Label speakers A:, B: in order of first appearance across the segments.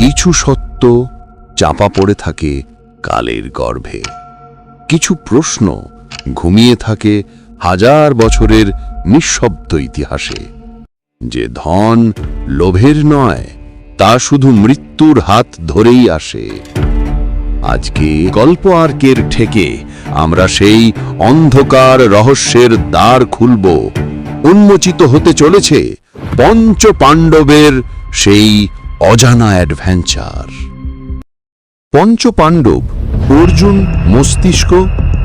A: কিছু সত্য চাপা পড়ে থাকে কালের গর্ভে। কিছু প্রশ্ন ঘুমিয়ে থাকে হাজার বছরের নিঃশব্দ ইতিহাসে। যে ধন লোভের নয়, তা শুধু মৃত্যুর হাত ধরেই আসে। আজকে গল্প আর্কের ঠেকে আমরা সেই অন্ধকার রহস্যের দ্বার খুলব। উন্মোচিত হতে চলেছে পঞ্চ পাণ্ডবের সেই অজানা অ্যাডভেঞ্চার। পঞ্চ পাণ্ডব অর্জুন, মস্তিষ্ক,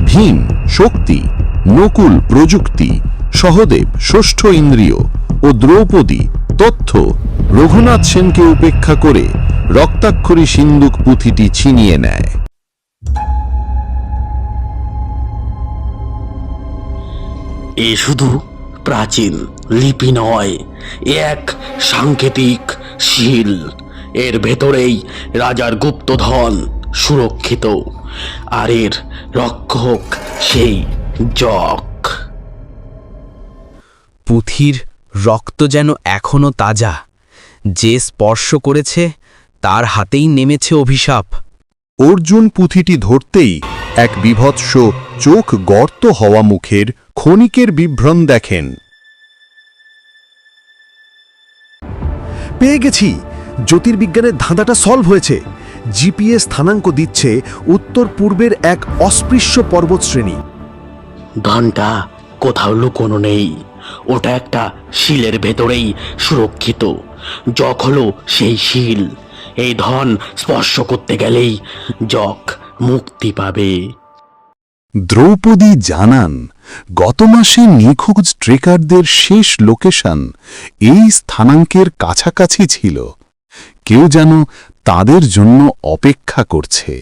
A: ভীম, শক্তি, নকুল প্রযুক্তি, সহদেব, ষষ্ঠ ইন্দ্রিয় ও দ্রৌপদী, তথ্য, রঘুনাথ সেনকে উপেক্ষা করে রক্তাক্ষরী সিন্দুক পুঁথিটি ছিনিয়ে নেয়।
B: এ শুধু প্রাচীন, লিপি নয় এক সাংকেতিক শিল। এর ভেতরেই রাজার গুপ্তধন সুরক্ষিত। আর এর রক্ষক সেই জক।
C: পুঁথির রক্ত যেন এখনও তাজা। যে স্পর্শ করেছে তার হাতেই নেমেছে অভিশাপ।
A: অর্জুন পুঁথিটি ধরতেই এক বিভৎস চোখ গর্ত হওয়া মুখের ক্ষণিকের বিভ্রম দেখেন।
D: পেয়ে গেছি। জ্যোতির্বিজ্ঞানের ধাঁধাটা সলভ হয়েছে। জিপিএস স্থানাঙ্ক দিচ্ছে উত্তর পূর্বের এক অস্পৃশ্য পর্বতশ্রেণী।
B: ধনটা কোথাও লুকোনো নেই। ওটা একটা শিলের ভেতরেই সুরক্ষিত। জক হলো সেই শিল। এই ধন স্পর্শ করতে গেলেই জক মুক্তি পাবে।
A: দ্রৌপদী জানান, গত মাসে নিখোঁজ ট্রেকারদের শেষ লোকেশন এই স্থানাঙ্কের কাছাকাছি ছিল। কেউ যেন তাদের জন্য অপেক্ষা করছে।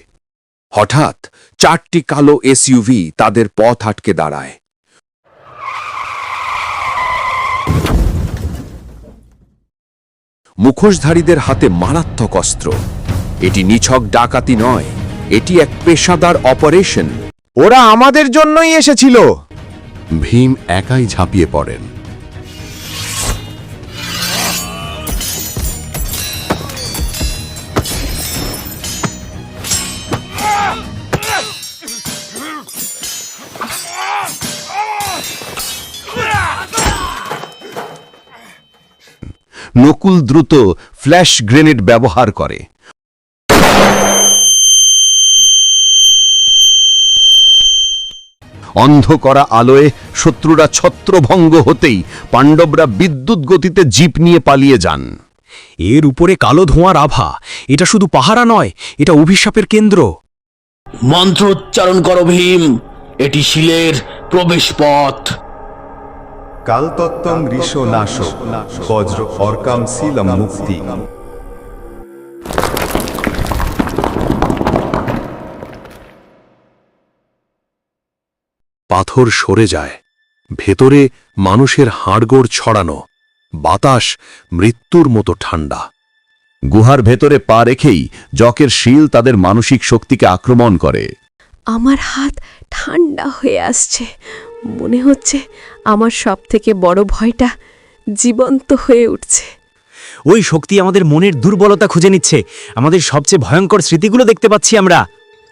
E: হঠাৎ চারটি কালো এসইউভি তাদের পথ আটকে দাঁড়ায়। মুখোশধারীদের হাতে মারাত্মক অস্ত্র। এটি নিছক ডাকাতি নয়, এটি এক পেশাদার অপারেশন।
D: ওরা আমাদের জন্যই এসেছিল।
A: ভীম একাই ঝাঁপিয়ে পড়েন। নকুল দ্রুত ফ্ল্যাশ গ্রেনেড ব্যবহার করে। অন্ধ করা আলোয় শত্রুরা ছত্রভঙ্গ হতেই পাণ্ডবরা বিদ্যুৎ গতিতে জিপ নিয়ে পালিয়ে যান।
C: এর উপরে কালো ধোঁয়ার আভা এটা শুধু পাহারা নয় এটা অভিশাপের কেন্দ্র।
B: মন্ত্র উচ্চারণ করো ভীম এটি শিলের প্রবেশ পথ
F: কালতত্ত্বম ঋষ নাশ বজ্র অর্কাম শিলম মুক্তি।
A: পাথর সরে যায়। ভেতরে মানুষের হাড়গোড় ছড়ানো। বাতাস মৃত্যুর মতো ঠান্ডা। গুহার ভেতরে পা রেখেই জকের শিল তাদের মানসিক শক্তিকে আক্রমণ করে।
G: আমার হাত ঠান্ডা হয়ে আসছে। মনে হচ্ছে আমার সব থেকে বড় ভয়টা জীবন্ত হয়ে উঠছে।
C: ওই শক্তি আমাদের মনের দুর্বলতা খুঁজে নিচ্ছে। আমাদের সবচেয়ে ভয়ঙ্কর স্মৃতিগুলো দেখতে পাচ্ছি আমরা।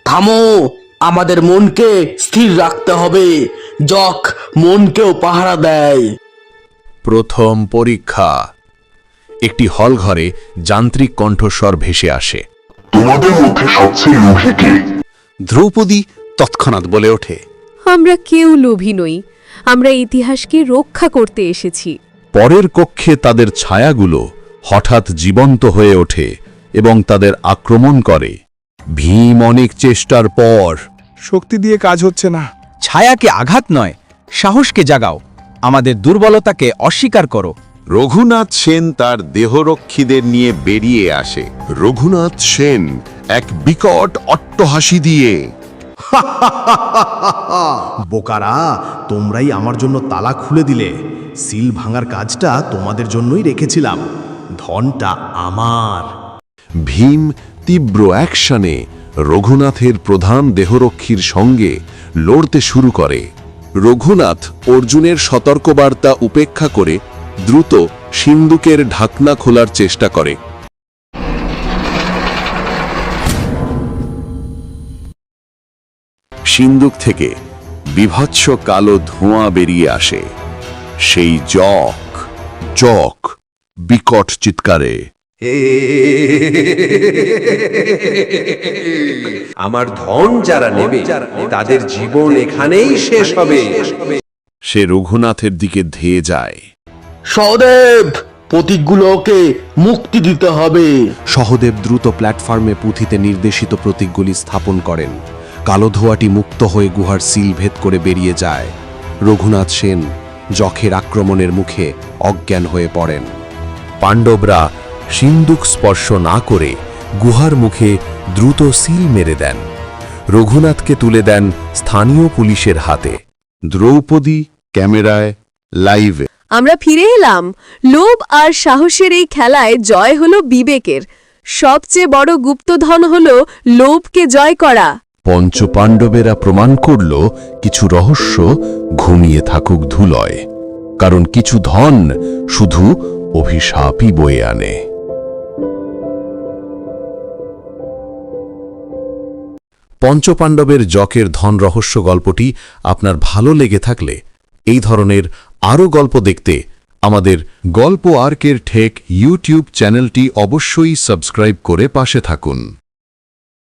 B: থামো! আমাদের মনকে স্থির রাখতে হবে। জক মনকেও পাহারা দেয়।
A: প্রথম পরীক্ষা। একটি হল ঘরে যান্ত্রিক কণ্ঠস্বর ভেসে আসে।
H: তোমাদের মধ্যে সবচেয়ে লোভী কে?
A: দ্রৌপদী তৎক্ষণাৎ বলে ওঠে
G: আমরা কেউ লোভী নই আমরা ইতিহাসকে রক্ষা করতে এসেছি।
A: পরের কক্ষে তাদের ছায়াগুলো হঠাৎ জীবন্ত হয়ে ওঠে এবং তাদের আক্রমণ করে। ভীম অনেক চেষ্টার পর
D: শক্তি দিয়ে কাজ হচ্ছে না।
C: ছায়াকে আঘাত নয় সাহসকে জাগাও আমাদের দুর্বলতাকে অস্বীকার করো।
A: রঘুনাথ সেন তার দেহরক্ষীদের নিয়ে বেরিয়ে আসে। রঘুনাথ সেন এক বিকট অট্টহাসি দিয়ে
D: বোকারা তোমরাই আমার জন্য তালা খুলে দিলে। সিল ভাঙার কাজটা তোমাদের জন্যই রেখেছিলাম। ধনটা আমার।
A: ভীম তীব্র অ্যাকশনে রঘুনাথের প্রধান দেহরক্ষীর সঙ্গে লড়তে শুরু করে। রঘুনাথ অর্জুনের সতর্কবার্তা উপেক্ষা করে দ্রুত সিন্দুকের ঢাকনা খোলার চেষ্টা করে। সিন্দুক থেকে বিভৎস কালো ধোঁয়া বেরিয়ে আসে। সেই জক জক, বিকট চিৎকারে।
E: আমার ধন যারা নেবে তাদের জীবন এখানেই শেষ হবে।
A: সে রঘুনাথের দিকে ধেয়ে যায়।
B: সদেব প্রতীকগুলোকে মুক্তি দিতে হবে।
I: সহদেব দ্রুত প্ল্যাটফর্মে পুঁথিতে নির্দেশিত প্রতীকগুলি স্থাপন করেন। কালো ধোঁয়াটি মুক্ত হয়ে গুহার সিল ভেদ করে বেরিয়ে যায়। রঘুনাথ সেন যখের আক্রমণের মুখে অজ্ঞান হয়ে পড়েন।
A: পাণ্ডবরা সিন্দুক স্পর্শ না করে গুহার মুখে দ্রুত সিল মেরে দেন। রঘুনাথকে তুলে দেন স্থানীয় পুলিশের হাতে। দ্রৌপদী ক্যামেরায় লাইভে।
G: আমরা ফিরে এলাম। লোভ আর সাহসের এই খেলায় জয় হলো বিবেকের। সবচেয়ে বড় গুপ্তধন হল লোভকে জয় করা।
A: পঞ্চপাণ্ডবেরা প্রমাণ করল কিছু রহস্য ঘুমিয়ে থাকুক ধুলয়। কারণ কিছু ধন শুধু অভিশাপই বয়ে আনে। পঞ্চপাণ্ডবের জকের ধন রহস্য গল্পটি আপনার ভালো লেগে থাকলে এই ধরনের আরও গল্প দেখতে আমাদের গল্প আর্কের ঠেক ইউটিউব চ্যানেলটি অবশ্যই সাবস্ক্রাইব করে পাশে থাকুন।